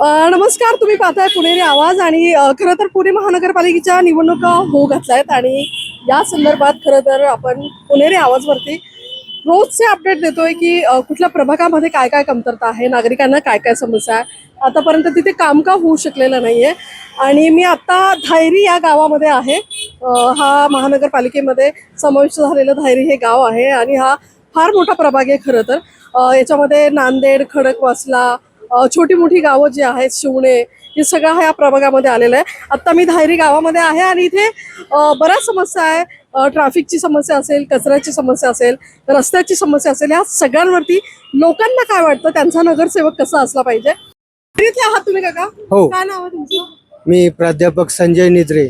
नमस्कार तुम्ही पाहताय पुणेरी आवाज आणि खरं तर पुणे महानगरपालिकेच्या निवडणुका होऊ घातल्या आहेत आणि या संदर्भात खरं तर आपण पुणेरी आवाजवरती रोजचे अपडेट देतोय की कुठल्या प्रभागामध्ये काय काय कमतरता आहे नागरिकांना काय काय समस्या आहे आतापर्यंत तिथे काम का होऊ शकलेलं नाही आहे आणि मी आत्ता धायरी या गावामध्ये आहे. हा महानगरपालिकेमध्ये समाविष्ट झालेलं धायरी हे गाव आहे आणि हा फार मोठा प्रभाग आहे खरं तर. याच्यामध्ये नांदेड खडकवासला छोटी मोठी गावं जी आहेत शिवणे हे सगळं हा या प्रभागामध्ये आलेलं आहे. आत्ता मी धायरी गावामध्ये आहे आणि इथे बऱ्याच समस्या आहे. ट्रॅफिकची समस्या असेल कचऱ्याची समस्या असेल रस्त्याची समस्या असेल या सगळ्यांवरती लोकांना काय वाटतं? त्यांचा नगरसेवक कसा असला पाहिजे? आहात तुम्ही काका? हो. काय नाव आहे तुमचं? मी प्राध्यापक संजय निद्रे.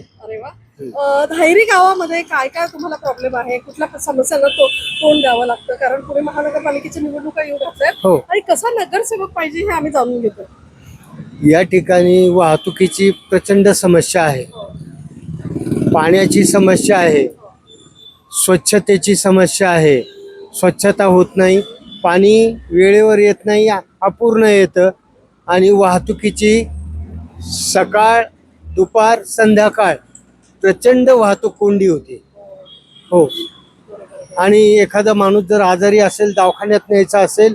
धायरी गावामध्ये काय काय तुम्हाला प्रॉब्लेम आहे? कुठल्या समस्यांना तो तोंड द्यावं लागतं? कारण पुणे महानगरपालिकेच्या निवडणुका येऊ घातल्यात हो. आणि कसा नगरसेवक पाहिजे हे आम्ही जाणून घेतो. या ठिकाणी वाहतुकीची प्रचंड समस्या आहे. पाण्याची समस्या आहे. स्वच्छतेची समस्या आहे. स्वच्छता होत नाही. पाणी वेळेवर येत नाही अपूर्ण येतं. आणि वाहतुकीची सकाळ दुपार संध्याकाळ प्रचंड वाहतूक कोंडी होते. हो. आणि एखादा माणूस जर आजारी असेल दवाखान्यात न्यायचा असेल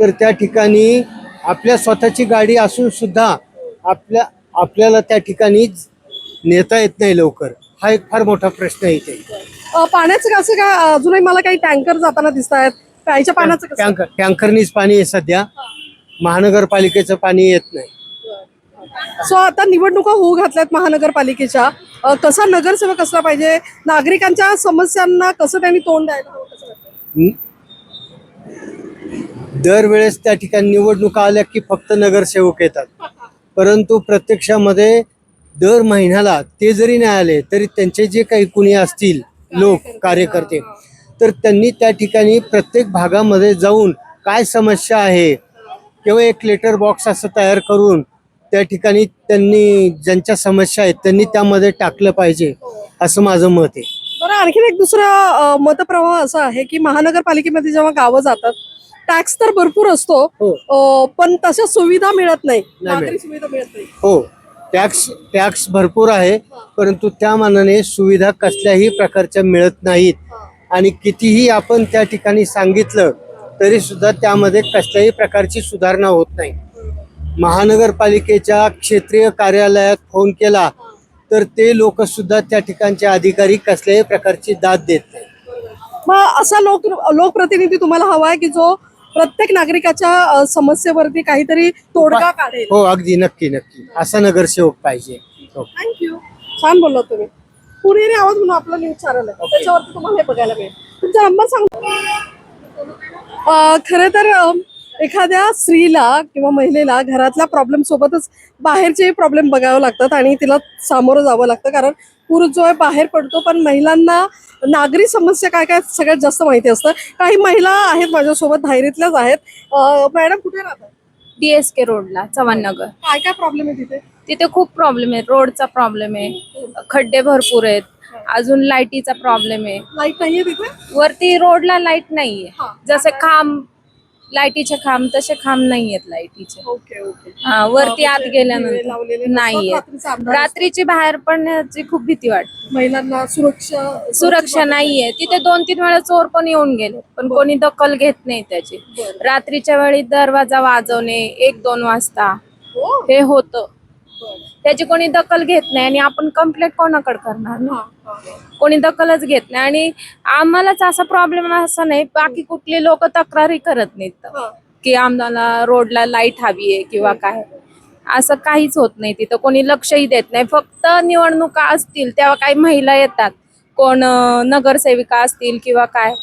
तर त्या ठिकाणी आपल्या स्वतःची गाडी असून सुद्धा आपल्या आपल्याला त्या ठिकाणी नेता येत नाही लवकर. हा एक फार मोठा प्रश्न आहे इथे. पाण्याचं कसं काय अजूनही मला काही टँकर जाताना दिसत आहेत. प्यायच्या पाण्याचं टँकर टँकरनीच पाणी आहे सध्या. महानगरपालिकेचं पाणी येत नाही. सो आता निवडणुका होऊ घातल्यात महानगरपालिकेच्या. कसा नगरसेवक असला पाहिजे? नागरिकांच्या समस्यांना कसं त्यांनी तोंड द्यायला दरवेळेस त्या ठिकाणी निवडणुका आल्या की फक्त नगरसेवक येतात. परंतु प्रत्यक्षामध्ये दर महिन्याला ते जरी नाही आले तरी त्यांचे जे काही कुणी असतील लोक कार्यकर्ते तर त्यांनी त्या ठिकाणी प्रत्येक भागामध्ये जाऊन काय समस्या आहे किंवा एक लेटर बॉक्स असं तयार करून त्या ठिकाणी त्यांनी ज्यांच्या समस्या आहेत त्यांनी त्यामध्ये टाकलं पाहिजे असं माझं मत आहे. बरं आणखीन एक दुसरा मतप्रवाह असा आहे की महानगरपालिकेमध्ये जेव्हा गावं जातात टॅक्स तर भरपूर असतो हो. पण तशा सुविधा मिळत नाही नागरी. सुविधा मिळत नाही. हो टॅक्स टॅक्स भरपूर आहे परंतु त्या मानाने सुविधा कसल्याही प्रकारच्या मिळत नाहीत. आणि कितीही आपण त्या ठिकाणी सांगितलं तरी सुद्धा त्यामध्ये कसल्याही प्रकारची सुधारणा होत नाही. महानगरपालिकेच्या क्षेत्रीय कार्यालयात फोन केला तर ते लोक सुद्धा त्या ठिकाणचे अधिकारी कसल्याही प्रकारची दाद देत नाही मग असा लोक लोकप्रतिनिधी तुम्हाला हवा आहे की जो प्रत्येक नागरिकाच्या समस्येवरती काहीतरी तोडगा काढेल? हो अगदी नक्की नक्की. असा नगरसेवक पाहिजे. हो. थँक्यू छान बोलला तुम्ही. पुणेरी आवाज म्हणून आपला न्यूज चॅनल आहे. त्याच्यावरती तुम्हाला हे बघायला मिळेल. तुमचा नंबर सांग खरं तर एखाद्या स्त्रीला किंवा महिलेला घरातल्या प्रॉब्लेम सोबतच बाहेरचे प्रॉब्लेम बघावे लागतात आणि तिला सामोरं जावं लागतं. कारण पुरुष जो आहे बाहेर पडतो पण महिलांना नागरी समस्या काय काय सगळ्यात जास्त माहिती असतं. काही महिला आहेत माझ्यासोबत धायरीतल्याच आहेत. मॅडम कुठे राहतात? डीएसके रोडला चव्हाणनगर काय काय प्रॉब्लेम आहे तिथे? तिथे खूप प्रॉब्लेम आहे. रोडचा प्रॉब्लेम आहे. खड्डे भरपूर आहेत. अजून लाईटीचा प्रॉब्लेम आहे. लाइट नाहीये तिथे? वरती रोडला लाइट नाहीये. जसे खांब लाईटीचे खांब तसे खांब नाहीयेत लाईटीचे. Okay okay. हा, वरती आत लावलेले गेल्यानंतर नसतात, नाहीये रात्रीचा बाहेर पडण्याची खूप भीती वाटते. महिलांना सुरक्षा सुरक्षा नाहीये. तिथे दोन तीन वेळा चोर पण येऊन गेले पण कोणी दखल घेत नाही त्याची. बरं. रात्रीच्या वेळी दरवाजा वाजवणे एक दोन वाजता. हो? हे होतं. त्याची कोणी दखल घेत नाही आणि आपण कंप्लेंट कोणाकडे करणार ना? कोणी दखलच घेत नाही. आणि आम्हालाच असा प्रॉब्लेम असा नाही. बाकी कुठली लोक तक्रारी करत नाहीत. की आम्हाला रोडला लाइट हवी आहे किंवा काय. असं काहीच होत नाही तिथं. कोणी लक्षही देत नाही. फक्त निवडणुका असतील तेव्हा काही महिला येतात. कोण नगरसेविका असतील किंवा काय.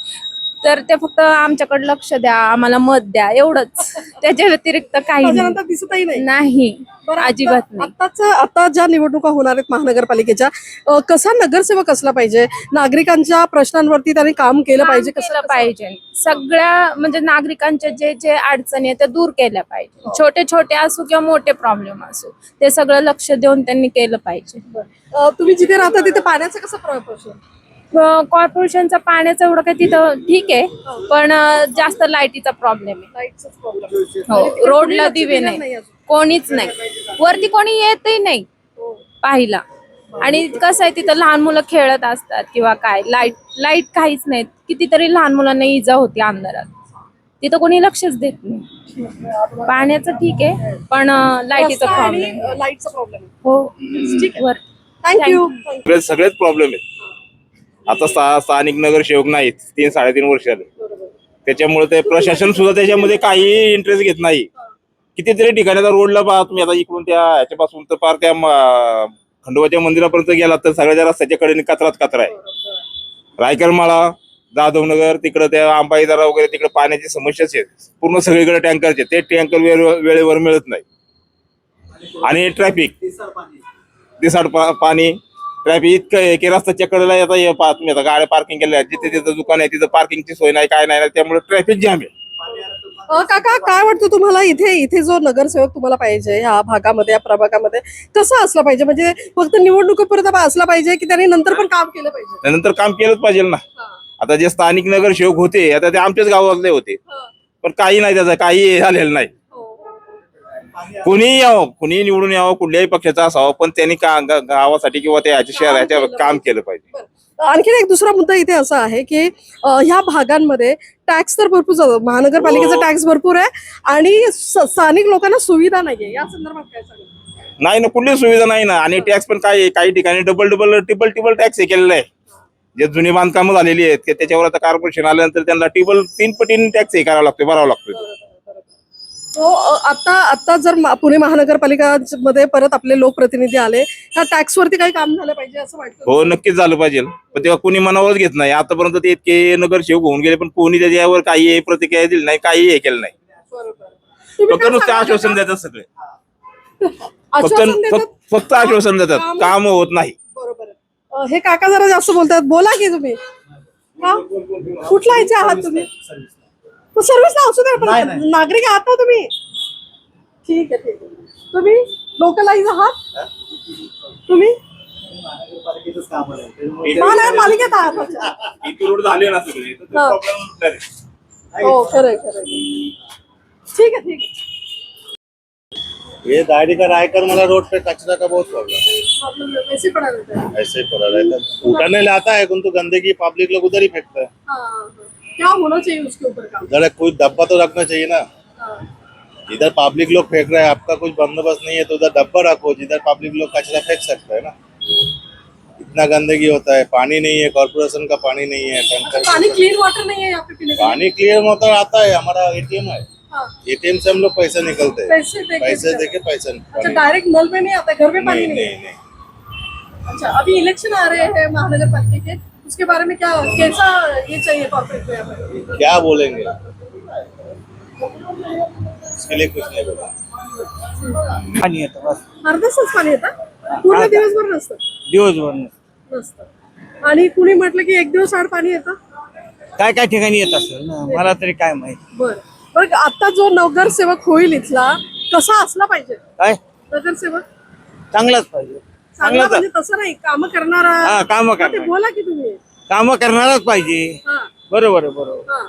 तर ते फक्त आमच्याकडे लक्ष द्या आम्हाला मत द्या एवढंच. त्याच्या व्यतिरिक्त काही नाही. त्याच्यानंतर दिसतही नाही. नाही. अजिबात नाही. आताच आता ज्या निवडणुका होणार आहेत महानगरपालिकेच्या अ, कसा नगरसेवक असला पाहिजे? नागरिकांच्या प्रश्नांवरती त्यांनी काम केलं पाहिजे काम कसं? केलं पाहिजे. सगळ्या म्हणजे नागरिकांच्या जे जे अडचणी आहेत त्या दूर केल्या हो. पाहिजे. छोटे छोटे असो किंवा मोठे प्रॉब्लेम असो ते सगळं लक्ष देऊन त्यांनी केलं पाहिजे. अ, तुम्ही जिथे राहता तिथे पाण्याचा कसा प्र- प्रश्न? कॉर्पोरेशनचा पाण्याचं एवढं काही तिथं ठीक आहे पण जास्त लाईटीचा प्रॉब्लेम आहे. हो रोडला दिवे नाही. कोणीच नाही. वरती कोणी येतही नाही पाहिला आणि कसं आहे तिथं लहान मुलं खेळत असतात किंवा काय लाइट लाइट काहीच नाही. कितीतरी लहान मुलांना इजा होती अंधारात. तिथं कोणी लक्षच देत नाही. पाण्याचं ठीक आहे पण लाईटीचा प्रॉब्लेम लाईटचा प्रॉब्लेम हो सगळेच प्रॉब्लेम आहेत आता सा स्थानिक नगरसेवक नाहीत तीन साडेतीन वर्ष झाले. त्याच्यामुळे ते प्रशासन सुद्धा त्याच्यामध्ये काही इंटरेस्ट घेत नाही. कितीतरी ठिकाणी आता रोडला पहा तुम्ही आता इकडून त्या ह्याच्यापासून तर पार त्या खंडोबाच्या मंदिरापर्यंत गेला तर सगळ्या रस्त्याच्या कडेने कचराच कचरा आहे. रायकरमाळा जाधवनगर तिकडं त्या आंबाईदारा वगैरे तिकडे पाण्याची समस्याच आहे पूर्ण सगळीकडे टँकरचे ते टँकर वेळेवर मिळत नाही. आणि ट्रॅफिक दिसाड पा- पाणी. ट्रॅफिक इतकं आहे की रस्त्याच्या कडेला येता ये पहा तुम्ही आता गाड्या पार्किंग केल्या आहेत जिथे तिथं दुकान आहे तिथं पार्किंगची सोय नाही काय नाही त्यामुळे ट्रॅफिक जाम आहे. काका काय वाटतं तुम्हाला? इथे इथे जो नगरसेवक तुम्हाला पाहिजे ह्या भागामध्ये या प्रभागामध्ये कसा असला पाहिजे? म्हणजे फक्त निवडणुकीपुरता असला पाहिजे की त्यांनी नंतर पण काम केलं पाहिजे? त्यानंतर काम केलंच पाहिजे ना. आता जे स्थानिक नगरसेवक होते आता ते आमच्याच गावातले होते. पण काही नाही त्याचं काही झालेलं नाही. कोणीही यावं कोणीही निवडून यावं कुठल्याही पक्षाचा असावं पण त्यांनी का गा- गावासाठी किंवा त्या ह्याच्या शहराच्या काम केलं पाहिजे. आणखीन एक दुसरा मुद्दा इथे असा आहे की अं, ह्या भागांमध्ये टॅक्स तर भरपूर जातो. महानगरपालिकेचा हो. टॅक्स भरपूर आहे आणि स- स्थानिक लोकांना सुविधा नाहीये. या संदर्भात काय सांगाल? नाही ना कुठली सुविधा नाही ना. आणि टॅक्स पण काय आहे, काही ठिकाणी डबल डबल ट्रिपल टिबल टॅक्स हे केलेला आहे. जे जुनी बांधकामं झालेली आहेत त्याच्यावर आता कॉर्पोरेशन आल्यानंतर त्यांना टिबल तीन पटीने टॅक्स हे करावा लागतो भरावा लागतो तो अ, आता आता जर पुणे महानगरपालिका मध्ये परत आपले लोकप्रतिनिधी आले ह्या टॅक्स वरती काही काम झालं पाहिजे असं वाटतं? हो नक्कीच झालं पाहिजे. पण तेव्हा कोणी मनावरच घेत नाही. आतापर्यंत ते इतके नगरसेवक होऊन गेले पण कोणी त्याच्यावर काही प्रतिक्रिया दिली नाही काही हे केलं नाही. फक्त नुसते आश्वासन? देतात सगळे. फक्त आश्वासन देतात? फक्त- आश्वासन देतात. काम- काम होत नाही. बरोबर आहे. अ, हे काका जरा जास्त बोलतात. बोला की तुम्ही. हा? कुठला ह्याचे आहात तुम्ही? सर्व्हिसला असू द्या पण नागरिक आहात ना तुम्ही? ठीक आहे ठीक आहे. तुम्ही लोकलाईज आहात? तुम्ही? महानगरपालिकेत आहात अच्छा. इथे रोड झाले ना सगळे. तर ते हा. हो खरंय खरंय ठीक आहे ठीक आहे. ये दाढ़ी का रायकर मला रोड पे कचरा का बहुत प्रॉब्लम है प्रॉब्लेम वैसे पड़ा रहता है ऐसे ही पड़ा रहता है उठाने लाता है किंतु गंदगी पब्लिक लोग उधर ही फेंकता है हाँ, हाँ। क्या होना चाहिए उसके ऊपर काम? जरा कोई डब्बा तो रखना चाहिए ना। हाँ। इधर पब्लिक लोग फेंक रहे हैं आपका कुछ बंदोबस्त नहीं है तो उधर डब्बा रखो। जिधर पब्लिक लोग कचरा फेंक सकता है ना। इतना गंदगी होता है पानी नहीं है कॉर्पोरेशन का पानी नहीं है टैंकर पानी क्लीन वाटर नहीं है यहाँ पे पीने के पानी क्लियर मोटर आता है हमारा एटीएम है। हाँ। एटीएम से हम लोग पैसे निकलते हैं। पैसे दे के पैसे पैसे अच्छा डायरेक्ट नल पे नहीं आता घर में पानी नहीं नहीं, है? अच्छा अभी इलेक्शन आ रहे हैं महानगर पालिका के। उसके बारे में क्या कैसा ये चाहिए कॉर्पोरेट को यहाँ पे क्या बोलेंगे? इसके लिए कुछ नहीं बोला। पाणी येतं बस। अर्धा तास पाणी येतं पूर्ण दिवसभर नसतं? दिवसभर नसतं. आणि कुणी म्हटलं की एक दिवस आड पाणी येतं? काय काय ठिकाणी येत असेल ना? मला तरी काय माहीत. बरं. बरं आता जो नगरसेवक होईल इथला कसा असला पाहिजे? काय? नगरसेवक? चांगलाच पाहिजे. चांगला चांगलाच म्हणजे तसं नाही. काम करणारा. हा काम हा, बोला की तुम्ही. काम करणारच पाहिजे. हा. बरोबर आहे बरोबर. हा.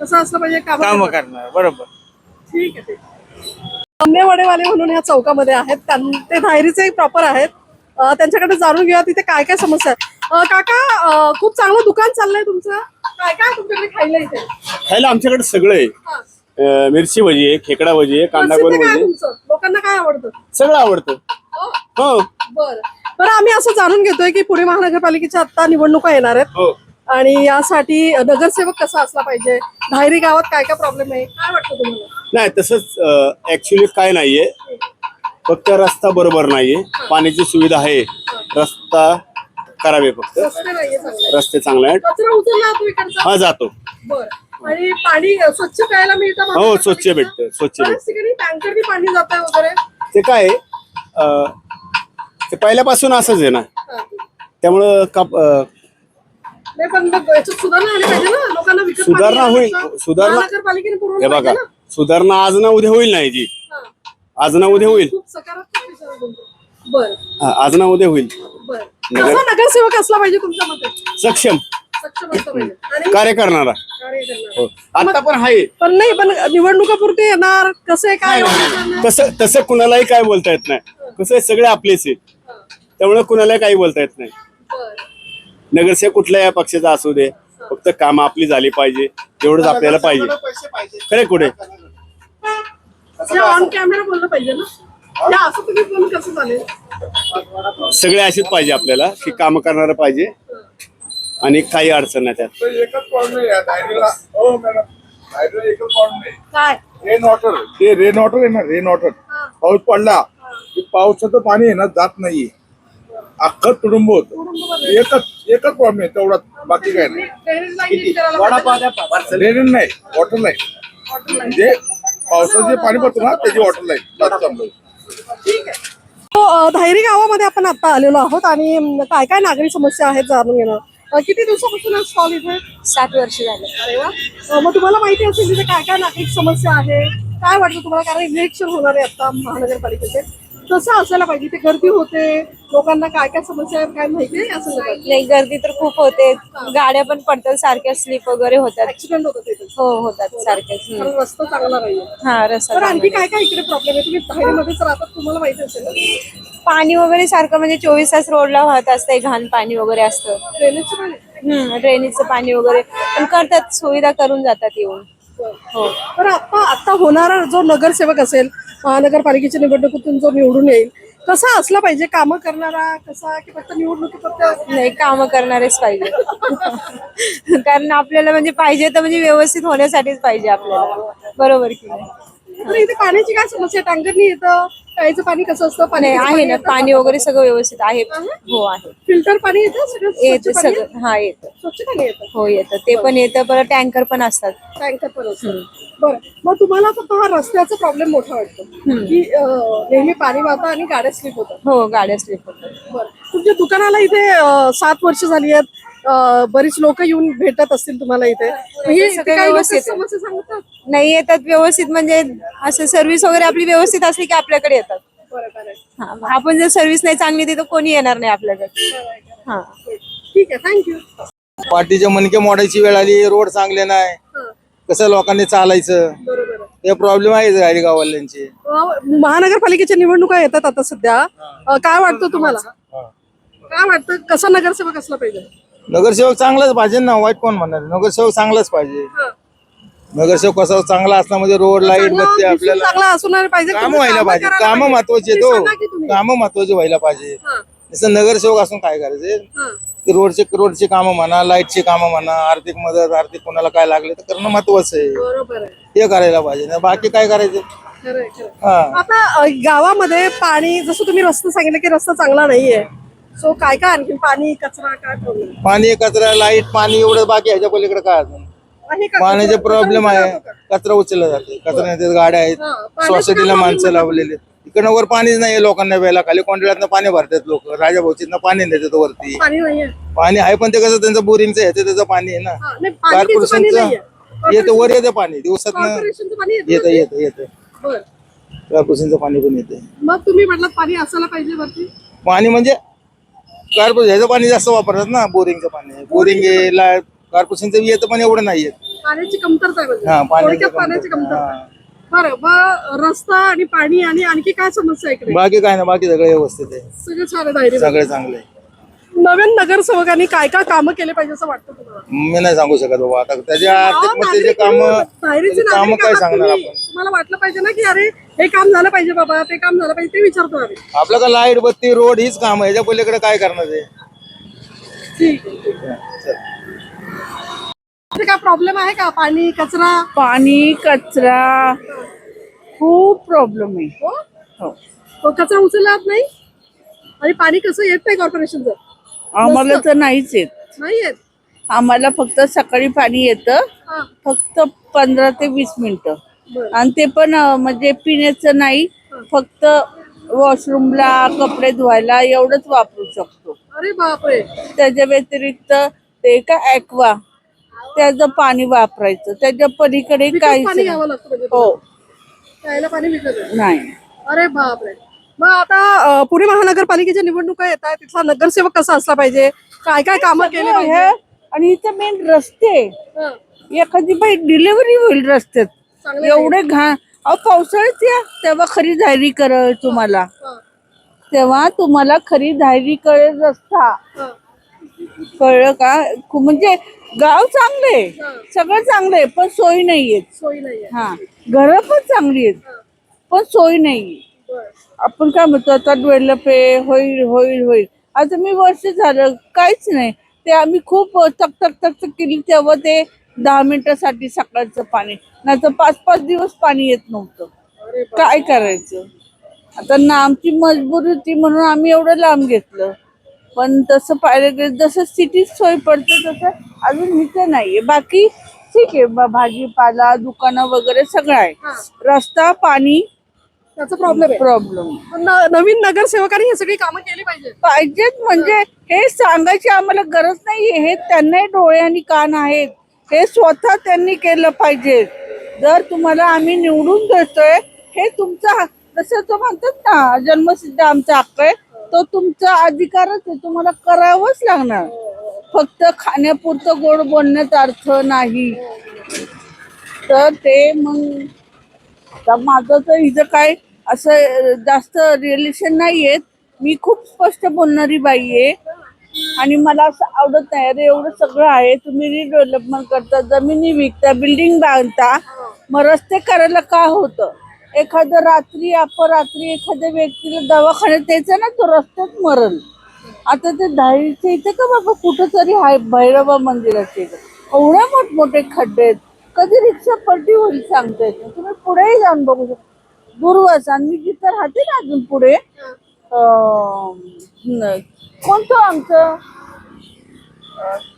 कसं असलं पाहिजे काम काम करणार. बरोबर. ठीक आहे ठीक आहे. आंबेवाडेवाले म्हणून या चौकामध्ये आहेत. त्यां- ते धायरीचे प्रॉपर आहेत. अं, त्यांच्याकडे जाणून घेऊया तिथे काय काय समस्या आहे अं, काका अं, खूप चांगलं दुकान चाललंय तुमचं. काय काय तुमच्याकडे खायला इथे? खायला आमच्याकडे सगळं आहे. हा. अं, मिरची भजी आहे खेकडा भजी आहे कांदा प्रसिद्ध गोल काय भजी आहे. तुमचं? लोकांना काय आवडतं? सगळं आवडतं. हो. हो. बरं. बरं आम्ही असं जाणून घेतोय की पुणे महानगरपालिकेच्या आता निवडणुका येणार आहेत. हो. आणि यासाठी नगरसेवक कसा असला पाहिजे? धायरी गावात काय काय प्रॉब्लेम आहे? काय वाटतं तुम्हाला? नाही तसंच ऍक्च्युली काय नाहीये. फक्त रस्ता बरोबर नाहीये. पाण्याची सुविधा आहे. रस्ता करावे फक्त. रस्ते नाहीये चांगले. रस्ते चांगले आहेत. कचरा उचलला तो इकडचा? हा जातो. बरं. आणि पाणी स्वच्छ प्यायला मिळतं हो महानगरपालिकेचं? स्वच्छ भेटतं स्वच्छ बऱ्याच ठिकाणी टँकरनी पाणी जात वगैरे? ते काय आहे, अं, ते पहिल्यापासून असंच आहे ना. त्यामुळं काप अं, नाही पण मग याच्यात सुधारणा आली पाहिजे ना लोकांना विकत पाणी सुधारणा होईल. यायचं. सुधारणा- महानगरपालिकेने पुरवलं हे बघा पाहिजे ना. सुधारणा आज ना उद्या होईल नाही जी हा. आज ना उद्या होईल खूप सकारात्मक विचार बोलतो. बर हा, आज ना उद्या होईल बर कसा नगरसेवक असला पाहिजे तुमच्या मते सक्षम सक्षम असला पाहिजे आणि कार्य करणारा कार्य करणारा. हो. आता पण आहे पण नाही पण निवडणुकापुरते येणार कसं काय? तसं तसं कुणालाही काय बोलता येत नाही कसं आहे, सगळे आपलेच आहेत. त्यामुळे कुणालाही काही बोलता येत नाही. बरं. नगरसेवक कुठल्याही या पक्षाचा असू दे फक्त काम आपली झाली पाहिजे एवढंच आपल्याला पाहिजे. खरे कुठे? ऑन कॅमेरा बोललं पाहिजे ना. असं तुम्ही बोलून कसं चालेल? सगळे असेच पाहिजे आपल्याला की काम करणारं पाहिजे. आणि काही अडचण नाही त्यात. एकच प्रॉब्लेम आहे डायरीला हो मॅडम डायरीला एकच प्रॉब्लेम आहे. काय? रेन वॉटर ते रेन वॉटर आहे ना रेन वॉटर पाऊस पडला पावसाचं पाणी आहे ना जात नाहीये. अख्खं तुडुंब होत. एकच एकच प्रॉब्लेम आहे तेवढाच बाकी काय नाही. ड्रेनेज नाही वॉटर लाईन म्हणजे पावसाचे पाणी पडतं ना त्याची वॉटर लाईन धायरी गावामध्ये आपण आता आलेलो आहोत आणि काय काय नागरी समस्या आहेत जाणून घेणं अ, किती दिवसापासून स्टॉल इथे? सात वर्ष झाले. अरे वा. मग तुम्हाला माहिती असेल तिथे काय काय नागरिक समस्या आहे? काय वाटतं तुम्हाला? कारण इलेक्शन होणार आहे आता महानगरपालिकेचे. कसं असायला पाहिजे? ते गर्दी होते. लोकांना काय काय समस्या आहेत काय माहिती आहे असं नाही गर्दी तर खूप होते. गाड्या पण पडतात सारख्या स्लिप वगैरे होतात. ऍक्सिडेंट होतं तिथे. हो होतात सारख्याच हम्म. कारण रस्ता चांगला नाहीये. हा रस्ता आणखी काय काय इकडे प्रॉब्लेम आहे? तुम्ही धायरीमध्येच राहतात तुम्हाला माहिती असेल ना. पाणी वगैरे सारखं म्हणजे चोवीस तास रोडला वाहत असते घाण पाणी वगैरे असतं. ड्रेनेजचं पाणी हम्म ड्रेनेजचं पाणी वगैरे पण करतात सुविधा करून जातात येऊन. हो. आता आता होणारा जो नगरसेवक असेल महानगरपालिकेच्या निवडणुकीतून जो निवडून येईल कसा असला पाहिजे? काम करणारा कसा? की फक्त निवडणुकीपुरतं नाही काम करणारेच पाहिजे. कारण आपल्याला म्हणजे पाहिजे तर म्हणजे व्यवस्थित होण्यासाठीच पाहिजे आपल्याला. बरोबर की नाही? तर इथे पाण्याची काय समस्या? टँकरनी येतं प्यायचं पाणी कसं असतं? नाही आहे ना? पाणी वगैरे सगळं व्यवस्थित आहे. हो आहे. फिल्टर पाणी येतं? सगळं येतं स्वच्छ पाणी सगळं. हा येतं? स्वच्छ पाणी येतं? हो येतं. ते पण येतं परत टँकर पण असतात. टँकर पण असतं बरं. मग तुम्हाला फक्त हा रस्त्याचा प्रॉब्लेम मोठा वाटतो. की अं, नेहमी पाणी वाहतं आणि गाड्या स्लिप होतात. हो गाड्या स्लिप होतात. बरं. तुमच्या दुकानाला इथे अं, सात वर्ष झाली आहेत. बरीच लोक येऊन भेटत असतील तुम्हाला इथे. मग हे सगळे काही लोकं व्यवस्थित आहे. समस्या सांगतात? नाही येतात व्यवस्थित म्हणजे असं सर्व्हिस वगैरे आपली व्यवस्थित असली की आपल्याकडे येतात. हा, आपण जर सर्व्हिस नाही चांगली दिली तर कोणी येणार नाही आपल्याकडे. हा. ठीक आहे थँक्यू पार्टीचे मणके मोडायची वेळ आली रोड चांगले नाही. कसं लोकांनी चालायचं? बरोबर आहे. हे प्रॉब्लेम आहे गाडी गावाल्यांचे अं, महानगरपालिकेच्या निवडणुका येतात आता सध्या. अं, काय वाटतं तुम्हाला? काय वाटतं? कसा नगरसेवक असला पाहिजे? नगरसेवक चांगलाच पाहिजे ना वाईट कोण म्हणणार? नगरसेवक चांगलाच पाहिजे. हा. नगरसेवक कसा चांगला असला म्हणजे रोड लाइट चांगला, बत्ती दिसून आपल्याला चांगला असणार पाहिजे काम तुम्ही व्हायला कामं पाहिजे. करायला काम पाहिजे. महत्त्वाचे ते तो सांगा की तुम्ही. काम महत्त्वाचे व्हायला पाहिजे. हा, जसं नगरसेवक असून काय करायचे? हा. की रोडचे रोडची कामं म्हणा लाईटची कामं म्हणा आर्थिक मदत आर्थिक कोणाला काय लागले तर करणं महत्वाचं आहे. बरोबर आहे. हे करायला पाहिजे. ना बाकी काय करायचं? खरं आहे, खरं आहे. हा. आता अं, गावामध्ये पाणी जसं तुम्ही रस्ता सांगितलं की रस्ता चांगला नाहीये. सो काय काय आणखी पाणी कचरा काय पाणी कचरा लाइट पाणी एवढं बाकी ह्याच्या पलीकडे काय अजून? आहे का पाण्याचे कचरा- प्रॉब्लेम आहे. उचलला जातो का? कचरा उचलला जाते. कचरा नेते गाड्या आहेत. हा, पाण्याचं सोसायटीला काय माणसं लावलेली इकडनं वर पाणीच नाही लोकांना प्यायला. खाली कोंडळ्यातनं पाणी भरतात लोक. राजा भाऊचीतनं पाणी देतात वरती. पाणी नाहीये. पाणी आहे पण ते कसं त्यांचं बोरिंगचं ह्याचं त्याचं पाणी आहे ना. हा, नाही पालिकेचं पाणी नाहीये. कॉर्पोरेशनचं येतं वर येतं पाणी. दिवसात कॉर्पोरेशनचं पाणी येतं येतं? येतं येतं. बरं. कॉर्पोरेशनचं पाणी पण येतं. मग तुम्ही म्हटलं पाणी असायला पाहिजे वरती? पाणी म्हणजे कॉर्पोरेशन ह्याचं पाणी जास्त वापरतात ना बोरिंगचं पाणी. बोरिंग कॉर्पोरेशनचं येतं पण एवढं नाही येत. पाण्याची कमतरता आहे म्हणजे पाण्याची थोडक्यात पाण्याची कमतरता. कमतरता. बरं मग रस्ता आणि पाणी आणि आणखी काय समस्या आहे इकडे? बाकी काय ना बाकी सगळं व्यवस्थित आहे. सगळे छान आहे सगळं चांगलं आहे. नवीन नगरसेवकांनी काय काय कामं केले पाहिजे असं वाटतं तुम्हाला? मी नाही सांगू शकत बाबा आता त्याच्या अहो, आर्थिक मग त्याचे नागरिक काम काय सांगणार. आपण? तुम्हाला वाटलं पाहिजे ना की अरे हे काम झालं पाहिजे बाबा ते काम झालं पाहिजे ते विचारतो आम्ही. आपलं का लाइट बत्ती रोड हीच काम आहे पलीकडे काय करणार आहे ठीक आहे, ठीक आहे. इथे काय प्रॉब्लेम आहे का? पाणी कचरा? पाणी कचरा खूप प्रॉब्लेम आहे. हो? तो कचरा उचलला जात नाही? आणि पाणी कसं येत नाही कॉर्पोरेशनचं आम्हाला तर नाहीच येत. नाही येत? आम्हाला फक्त सकाळी पाणी येतं हा. फक्त पंधरा ते वीस मिनिटं. आणि ते पण म्हणजे पिण्याचं नाही फक्त वॉशरूमला कपडे धुवायला एवढंच वापरू शकतो. अरे बापरे. त्याच्या व्यतिरिक्त ते का ऍक्वा त्याचं पाणी वापरायचं. त्याच्या पलीकडे विकत काहीच. घ्यावं लागतं म्हणजे हो. प्यायला पाणी विकत आहे. नाही. अरे बापरे. मग आता अ, पुणे महानगरपालिकेच्या निवडणुका येत आहेत तिथला नगरसेवक कसा असला पाहिजे? काय काय कामं केली हे पाहिजे आणि इथं मेन रस्ते. हं. एखादी बाई डिलिव्हरी होईल रस्त्यात. एवढे घाण अहो पावसाळ्यात या. तेव्हा खरी धायरी करेल तुम्हाला. तेव्हा तुम्हाला खरी धायरी कळेल रस्ता हं. कळलं का? खू- म्हणजे गाव चांगले. सगळं चांगलंय पण सोयी नाहीयेत सोयी नाहीये हा. घर पण चांगली आहेत पण सोय नाही आपण काय म्हणतो आता डेव्हलप आहे होईल होईल होईल. आता मी वर्ष झालं काहीच नाही. ते आम्ही खूप तक तक तक तक केली तेव्हा ते दहा मिनिटासाठी सकाळचं पाणी. नाही तर पाच पाच दिवस पाणी येत नव्हतं. काय करायचं? आता ना आमची मजबुरी होती म्हणून आम्ही एवढं लांब घेतलं. पण तसं पाहिलं गेलं जसं सिटीत सोय पडतं तसं अजून इथे नाहीये. बाकी ठीक आहे बा- भाजीपाला दुकानं वगैरे सगळं आहे. रस्ता पाणी त्याचा प्रॉब्लेम आहे. प्रॉब्लेम पण न- नवीन नगरसेवकांनी हे सगळी कामं केली पाहिजे पाहिजेत म्हणजे हे सांगायची आम्हाला गरज नाहीये. हे त्यांनाही डोळे आणि कान आहेत. हे स्वतः त्यांनी केलं पाहिजे जर तुम्हाला आम्ही निवडून देतोय हे तुमचा जसं तो म्हणतात ना जन्मसिद्ध आमचा हक्क आहे तो तुमचा अधिकारच आहे तुम्हाला करावंच लागणार. फक्त खाण्यापुरतं गोड बोलण्यात अर्थ नाही. तर ते मग माझं तर हिचं काय असं जास्त रिलेशन नाहीयेत. मी खूप स्पष्ट बोलणारी बाई आहे. आणि मला असं आवडत नाही. अरे एवढं सगळं आहे तुम्ही रिडेव्हलपमेंट करता जमिनी विकता बिल्डिंग बांधता मग रस्ते करायला का होतं? एखादं रात्री अपरात्री एखाद्या व्यक्तीला दवाखान्यात यायचं ना तो रस्त्यात मरल आता ते दहावीच्या इथे का बाबा? कुठं तरी आहे भैरवा मंदिराचे एवढे मोठमोठे खड्डे आहेत. कधी रिक्षा पलटी होईल सांगता येत नाही तुम्ही? पुढेही जाऊन बघू शकता. दुर्वास आणि मी जिथं राहते ना अजून पुढे कोणतं आमचं?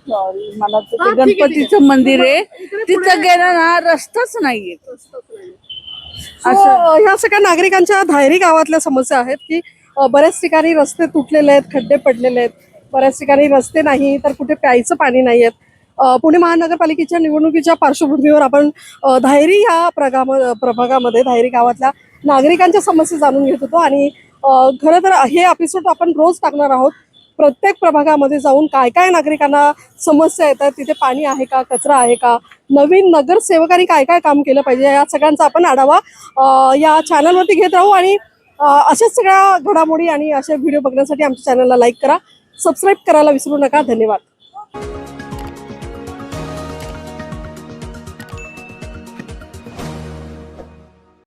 सॉरी मला ते. गणपतीचं मंदिर आहे. तिथं गेलं ना रस्ताच नाहीये. ह्या सगळ्या नागरिकांच्या धायरी गावातल्या समस्या आहेत की अ, बऱ्याच ठिकाणी रस्ते तुटलेले आहेत खड्डे पडलेले आहेत. बऱ्याच ठिकाणी रस्ते नाही तर कुठे प्यायचं पाणी नाही आहेत. अ, पुणे महानगरपालिकेच्या निवडणुकीच्या पार्श्वभूमीवर आपण अ, धायरी ह्या प्रगाम प्रभागामध्ये धायरी गावातल्या नागरिकांच्या समस्या जाणून घेत होतो आणि खरं तर हे एपिसोड आपण रोज टाकणार आहोत. प्रत्येक प्रभागामध्ये जाऊन काय काय नागरिकांना समस्या येतात? तिथे पाणी आहे का? कचरा आहे का? नवीन नगरसेवकांनी काय काय काम केलं पाहिजे? या सगळ्यांचा आपण आढावा या चॅनलवरती घेत राहू आणि अशाच सगळ्या घडामोडी आणि असे व्हिडिओ बघण्यासाठी आमच्या चॅनलला लाईक करा. सबस्क्राईब करायला विसरू नका. धन्यवाद.